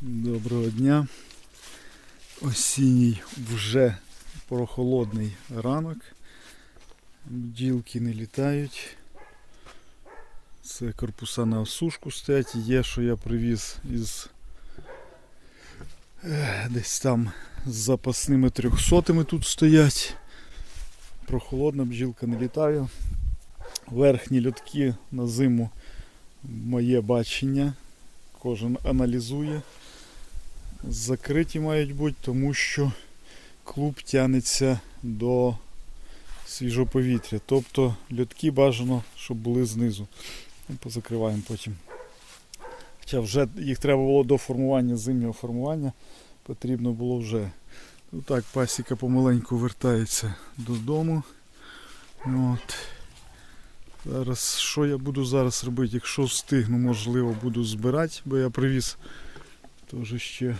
Доброго дня. Осінній вже прохолодний ранок. Бджілки не літають. Це корпуса на осушку стоять. Є, що я привіз із е, десь там з запасними трьохсотими тут стоять. Прохолодна бджілка не літає. Верхні льотки на зиму моє бачення. Кожен аналізує. Закриті мають бути, тому що клуб тягнеться до свіжого повітря. Тобто льотки бажано, щоб були знизу. Ну, Позакриваємо потім. Хоча вже їх треба було до формування зимнього формування, потрібно було вже. Ну так, пасіка помаленьку вертається додому. От. Зараз, що я буду зараз робити? Якщо встигну, можливо, буду збирати, бо я привіз теж ще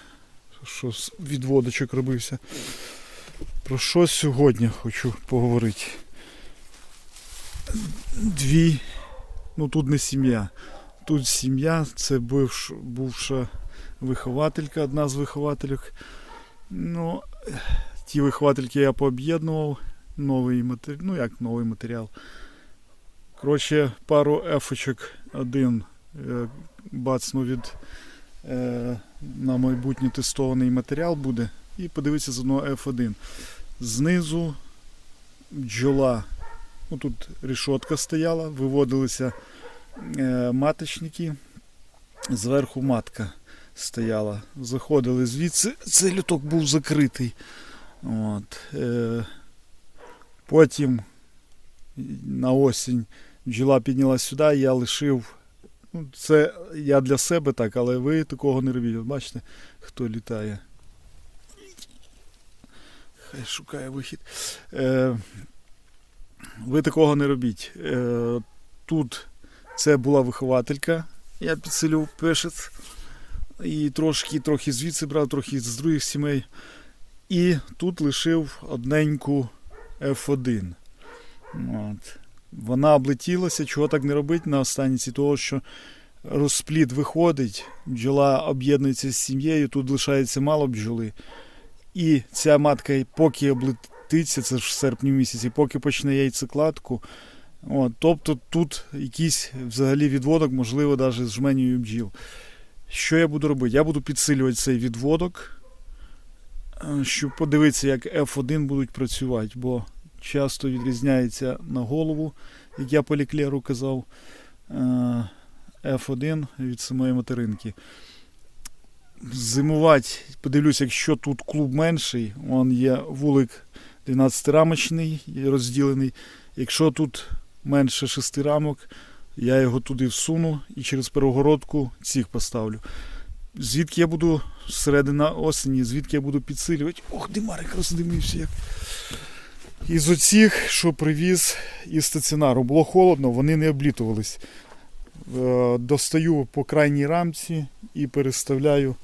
що з відводочок робився. Про що сьогодні хочу поговорити? Дві, ну тут не сім'я. Тут сім'я, це бивш, бувша вихователька, одна з виховательок. Ну, ті виховательки я пооб'єднував. Новий матеріал, ну як новий матеріал. Коротше, пару ефочок один е, бацну від на майбутнє тестований матеріал буде. І подивитися з одного F1. Знизу бджола. Ну, тут рішотка стояла, виводилися е, маточники, зверху матка стояла. Заходили звідси, цей люток був закритий. От. Е, потім на осінь бджола піднялась сюди, я лишив. Ну, це я для себе так, але ви такого не робіть. Бачите, хто літає. Хай шукає вихід. Е, ви такого не робіть. Е, тут це була вихователька, я підсилював пешець. І трошки, трохи звідси брав, трохи з других сімей. І тут лишив одненьку F1. От. Вона облетілася, чого так не робити на останніці, того що розплід виходить, бджола об'єднується з сім'єю, тут лишається мало бджоли. І ця матка, поки облетиться, це ж в серпні місяці, поки почне яйцекладку. От, тобто тут якийсь взагалі відводок, можливо, навіть з жменею бджіл. Що я буду робити? Я буду підсилювати цей відводок, е, щоб подивитися, як F1 будуть працювати, бо часто відрізняється на голову, як я по ліклеру казав, е, F1 від самої материнки. Зимувати, подивлюся, якщо тут клуб менший, он є вулик 12-рамочний розділений. Якщо тут менше 6 рамок, я його туди всуну і через перегородку цих поставлю. Звідки я буду середина осені, звідки я буду підсилювати. Ох, димарик роздимився. Із оцих, що привіз із стаціонару, було холодно, вони не облітувались. Е, Достаю по крайній рамці і переставляю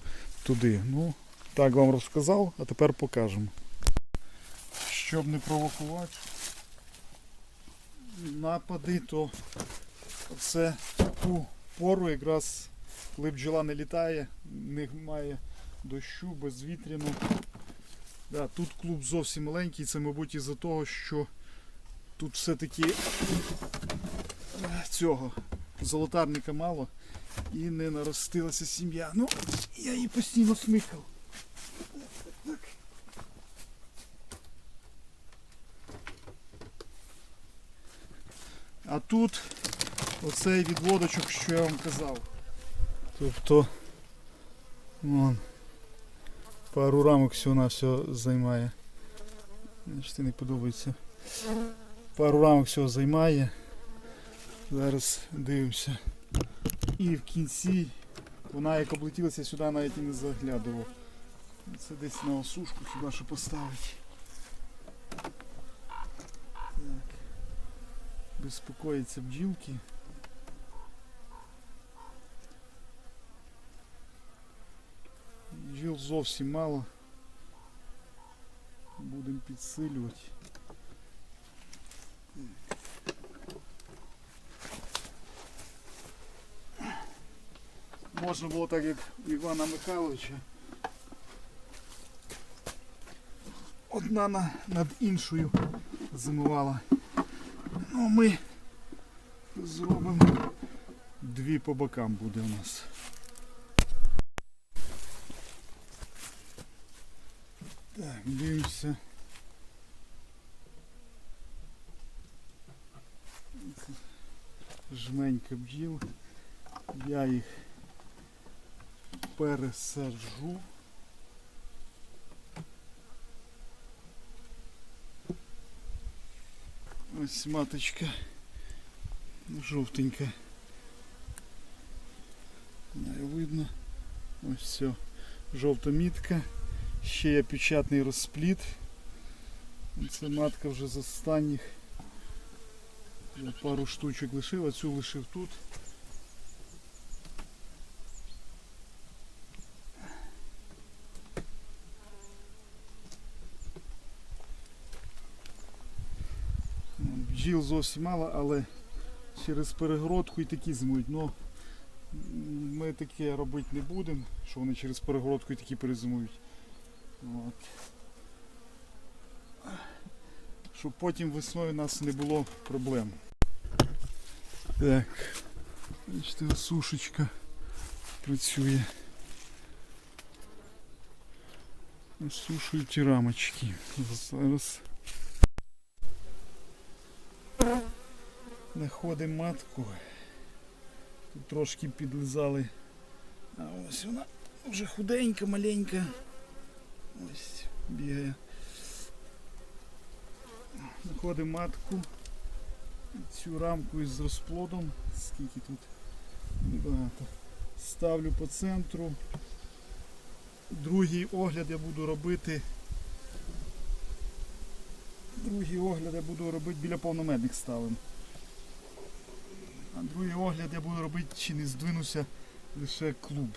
туди. Ну, так вам розказав, а тепер покажемо. Щоб не провокувати напади, то це ту пору якраз коли бджола не літає, немає дощу, безвітряно. Да, тут клуб зовсім маленький, це, мабуть, із-за того, що тут все-таки е, цього золотарника мало і не наростилася сім'я. Ну, я її постійно смикав. А тут оцей відводочок, що я вам казав. Тобто вон, пару рамок всього на все займає. Значить, не подобається. Пару рамок всього займає. Зараз дивимося. І в кінці вона як облетілася сюди навіть і не заглядував. Це десь на осушку хіба що поставить. Так. Безпокоїться бджілки. Бджіл зовсім мало. Будемо підсилювати. можна було так, як у Івана Михайловича. Одна на, над іншою зимувала. Ну ми зробимо дві по бокам буде у нас. Так, дивимося. Жменька бджіл. Я їх пересаджу. Ось маточка жовтенька. Не видно. Ось все. Жовта мітка. Ще є печатний розпліт. Це матка вже з останніх. Вже пару штучок лишив, а цю лишив тут. Бджіл зовсім мало, але через перегородку і такі зимують. Ну, ми таке робити не будемо, що вони через перегородку і такі перезимують. От. Щоб потім весною у нас не було проблем. Так, бачите, сушечка працює. Сушують рамочки. Зараз знаходимо матку. Тут трошки підлизали. А ось вона вже худенька, маленька. Ось бігає. Знаходимо матку. Цю рамку із розплодом. Скільки тут небагато. Ставлю по центру. Другий огляд я буду робити. Другий огляд я буду робити біля повномедних ставим. А другий огляд я буду робити, чи не здвинуся лише клуб.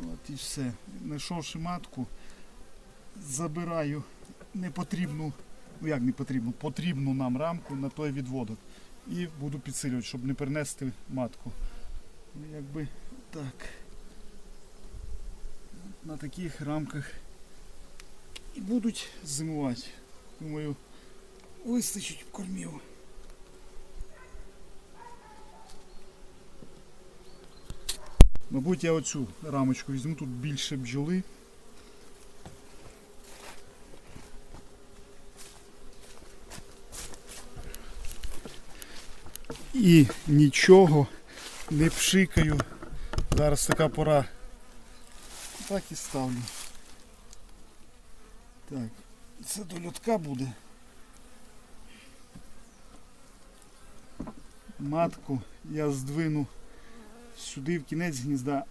От і все. Знайшовши матку, забираю непотрібну, ну як не потрібну, потрібну нам рамку на той відводок. І буду підсилювати, щоб не перенести матку. Ну, якби так. На таких рамках і будуть зимувати. Думаю, вистачить кормів. Мабуть, я оцю рамочку візьму, тут більше бджоли. І нічого не пшикаю. Зараз така пора. Так і ставлю. Так, це до льотка буде. Матку я здвину сюди в кінець гнізда.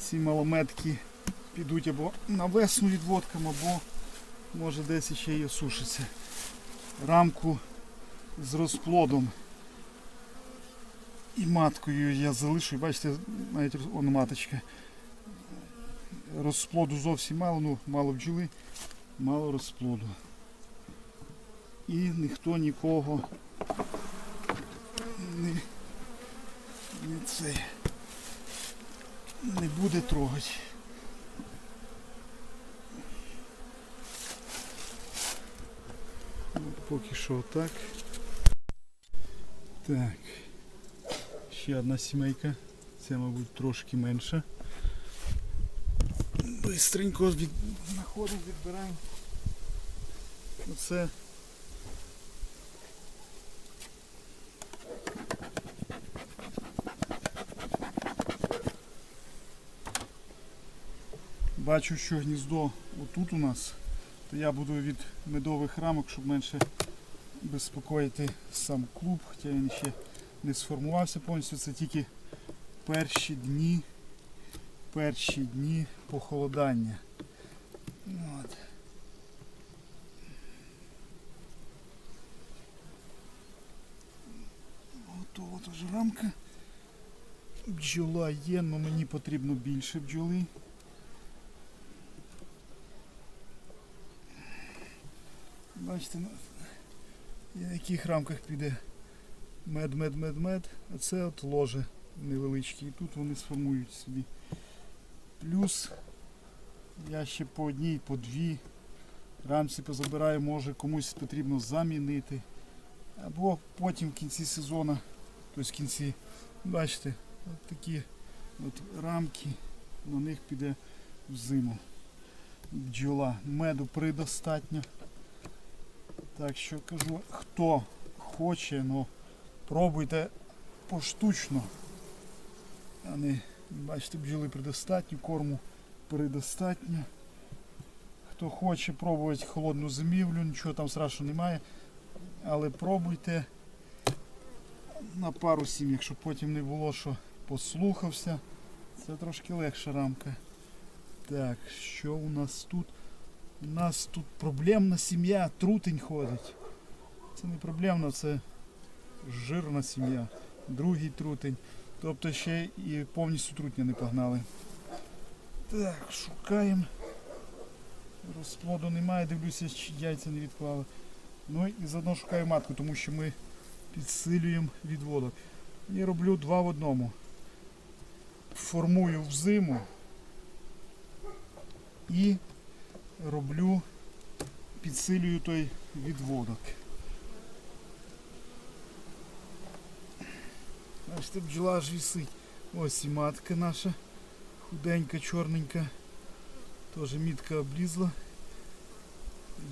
Ці малометки підуть або на весну відводкам, або може десь ще й осушиться. Рамку з розплодом і маткою я залишу. Бачите, навіть он маточка. Розплоду зовсім мало, ну мало бджоли, мало розплоду і ніхто нікого не, не це не буде трогати. Ну, Поки що так. Так. Ще одна сімейка. Це, мабуть, трошки менша. Бистренько від... знаходимо, відбираємо. Оце Бачу, що гніздо отут у нас, то я буду від медових рамок, щоб менше безпокоїти сам клуб, хоча він ще не сформувався повністю. Це тільки перші дні, перші дні похолодання. От. Готова теж рамка. Бджола є, але мені потрібно більше бджоли. Бачите, ну, І на яких рамках піде мед, мед, мед, мед. А це от ложе невеличкі. І тут вони сформують собі. Плюс я ще по одній, по дві рамці позабираю, може комусь потрібно замінити. Або потім в кінці сезону, тобто в кінці, бачите, от такі от рамки, на них піде в зиму. Бджола. Меду предостатньо. Так що кажу, хто хоче, ну пробуйте поштучно. Не, бачите, бджоли предостатньо, корму предостатньо. Хто хоче пробувати холодну зимівлю, нічого там страшного немає. Але пробуйте на пару сім, якщо потім не було, що послухався. Це трошки легша рамка. Так, що у нас тут? У нас тут проблемна сім'я, трутень ходить. Це не проблемна, це жирна сім'я. Другий трутень. Тобто ще і повністю трутня не погнали. Так, шукаємо. Розплоду немає, дивлюся, чи яйця не відклали. Ну і заодно шукаю матку, тому що ми підсилюємо відводок. І роблю два в одному. Формую в зиму і роблю, підсилюю той відводок. Бачите, бджола аж вісить. Ось і матка наша, худенька, чорненька. Теж мітка облізла.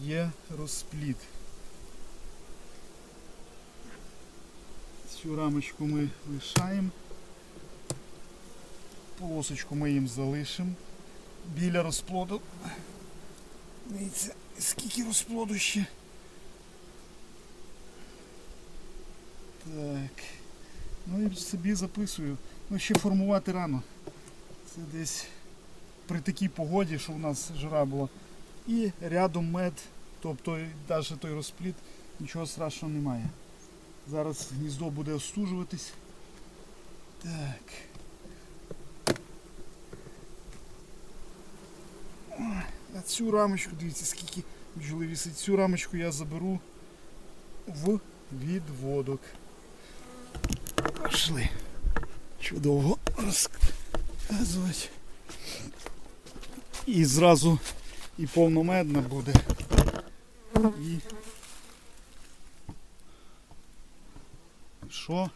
Є розпліт. Цю рамочку ми лишаємо. Полосочку ми їм залишимо біля розплоду. Дивіться, скільки розплоду ще. Так. Ну і собі записую. Ну ще формувати рано. Це десь при такій погоді, що у нас жара була. І рядом мед, тобто навіть той розпліт, нічого страшного немає. Зараз гніздо буде остужуватись. Так. А цю рамочку, дивіться, скільки бджоли вісить. Цю рамочку я заберу в відводок. Пішли. Чудово розказувати. І зразу і повномедна буде. І що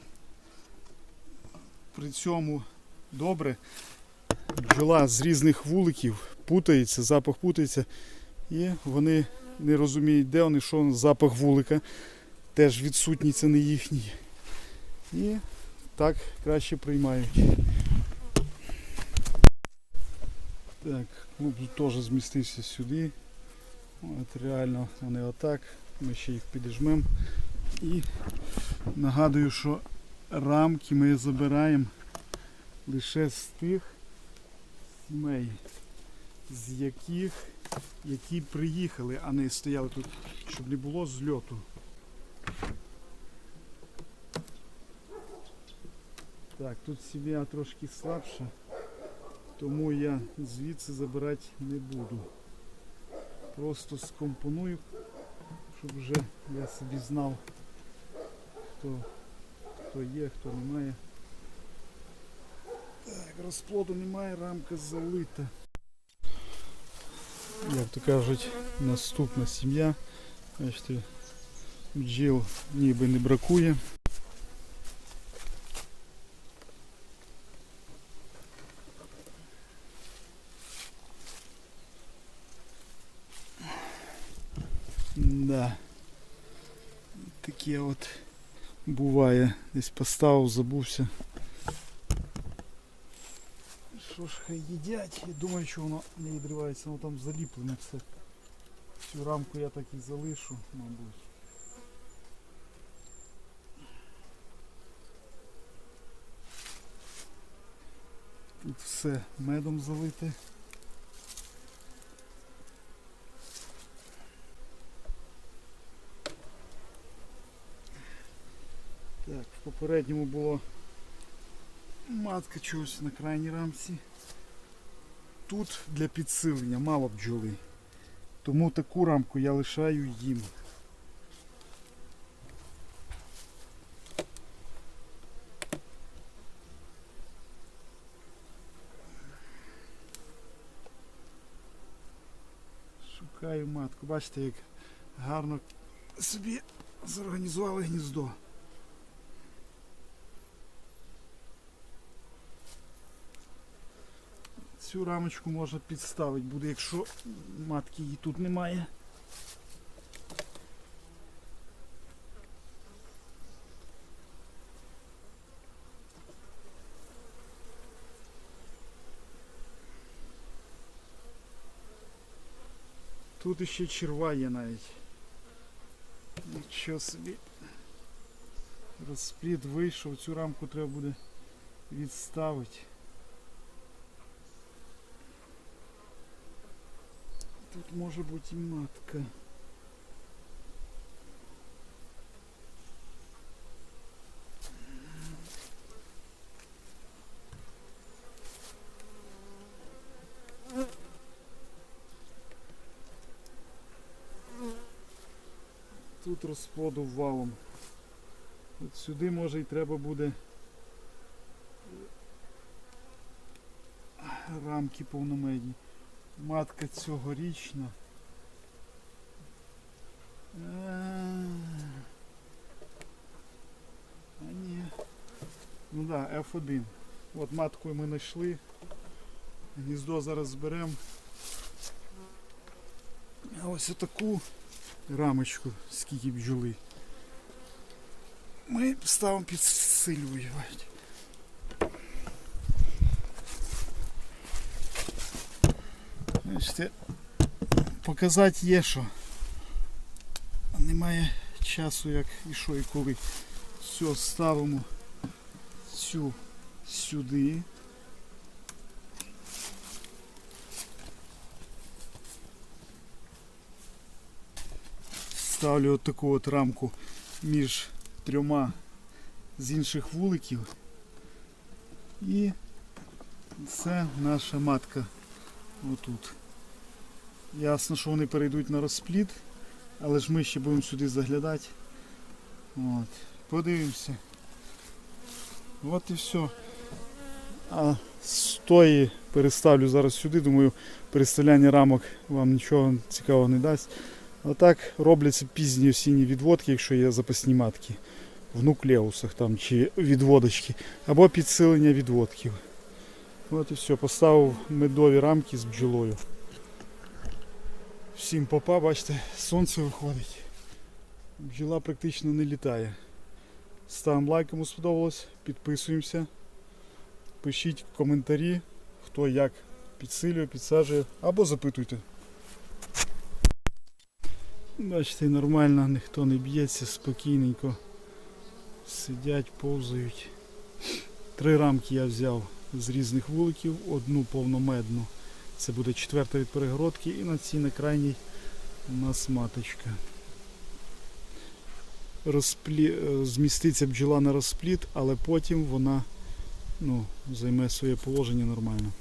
при цьому добре бджола з різних вуликів путається, запах путається, і вони не розуміють, де вони, що запах вулика теж відсутній, це не їхній. І так краще приймають. Так, клуб теж змістився сюди. От реально вони отак. Ми ще їх підіжмемо. І нагадую, що рамки ми забираємо лише з тих сімей, з яких які приїхали, а не стояли тут, щоб не було зльоту. Так, тут сім'я трошки слабша, тому я звідси забирати не буду. Просто скомпоную, щоб вже я собі знав, хто, хто є, хто немає. Так, розплоду немає, рамка залита. Як то кажуть, наступна сім'я. Бачите, бджіл ніби не бракує. Да. Таке от буває. Десь поставив, забувся. Хай їдять? Я думаю, що воно не відривається, воно там заліплене все. Цю рамку я так і залишу, мабуть. Тут все медом залите. Так, в попередньому було Матка чогось на крайній рамці. Тут для підсилення мало бджоли. Тому таку рамку я лишаю їм. Шукаю матку. Бачите, як гарно собі зорганізували гніздо. Цю рамочку можна підставити буде, якщо матки її тут немає. Тут іще черва є навіть. Нічого собі. Розплід вийшов, цю рамку треба буде відставити. Тут може бути і матка. Тут розплоду валом. От сюди може і треба буде рамки повномедні. Матка цьогорічна. Е, А ні. Ну да, F1. От матку ми знайшли. Гніздо зараз зберемо. А ось отаку рамочку, скільки бджоли. Ми ставимо підсилювати. Бачите, показати є що. Немає часу як і що і коли. Все, ставимо цю сюди. Ставлю от таку от рамку між трьома з інших вуликів. І це наша матка отут. Ясно, що вони перейдуть на розплід, але ж ми ще будемо сюди заглядати. От. Подивимося. От і все. А з тої переставлю зараз сюди, думаю, переставляння рамок вам нічого цікавого не дасть. Отак робляться пізні осінні відводки, якщо є запасні матки в нуклеусах там чи відводочки, або підсилення відводків. От і все, поставив медові рамки з бджолою. Всім попа, бачите, сонце виходить. Бджола практично не літає. Ставимо лайк, кому сподобалось, підписуємося. Пишіть коментарі, хто як підсилює, підсаджує, або запитуйте. Бачите, нормально, ніхто не б'ється, спокійненько. Сидять, повзають. Три рамки я взяв з різних вуликів, одну повномедну. Це буде четверта від перегородки і на цій на крайній у нас маточка. Розплі... е, Зміститься бджола на розпліт, але потім вона ну, займе своє положення нормально.